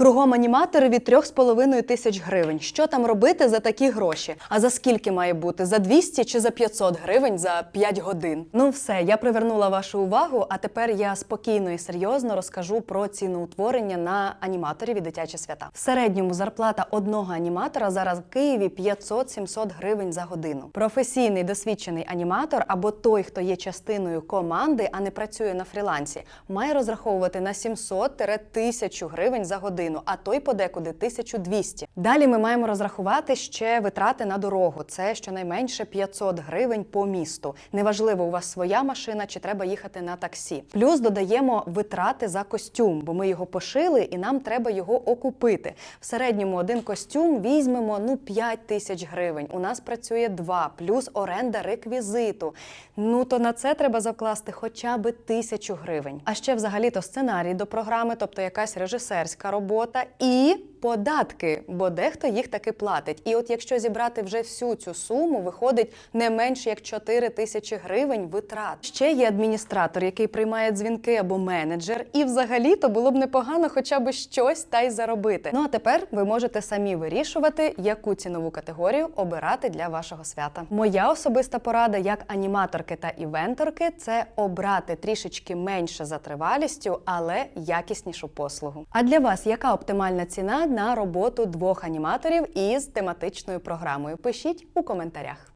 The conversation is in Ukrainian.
Кругом аніматори від 3,5 тисяч гривень. Що там робити за такі гроші? А за скільки має бути? За 200 чи за 500 гривень за 5 годин? Ну все, я привернула вашу увагу. А тепер я спокійно і серйозно розкажу про ціноутворення на аніматорів і дитячі свята. В середньому зарплата одного аніматора зараз в Києві 500-700 гривень за годину. Професійний досвідчений аніматор або той, хто є частиною команди, а не працює на фрілансі, має розраховувати на 700-1000 гривень за годину, а той подекуди 1200. Далі ми маємо розрахувати ще витрати на дорогу. Це щонайменше 500 гривень по місту. Неважливо, у вас своя машина чи треба їхати на таксі. Плюс додаємо витрати за костюм, бо ми його пошили і нам треба його окупити. В середньому один костюм візьмемо ну 5 тисяч гривень. У нас працює два, плюс оренда реквізиту. Ну то на це треба закласти хоча б тисячу гривень. А ще взагалі-то сценарій до програми, тобто якась режисерська робота і податки, бо дехто їх таки платить. І от якщо зібрати вже всю цю суму, виходить не менше як 4 тисячі гривень витрат. Ще є адміністратор, який приймає дзвінки або менеджер. І взагалі то було б непогано хоча б щось та й заробити. Ну а тепер ви можете самі вирішувати, яку цінову категорію обирати для вашого свята. Моя особиста порада як аніматорки та івенторки це обрати трішечки менше за тривалістю, але якіснішу послугу. А для вас яка оптимальна ціна на роботу двох аніматорів із тематичною програмою? Пишіть у коментарях.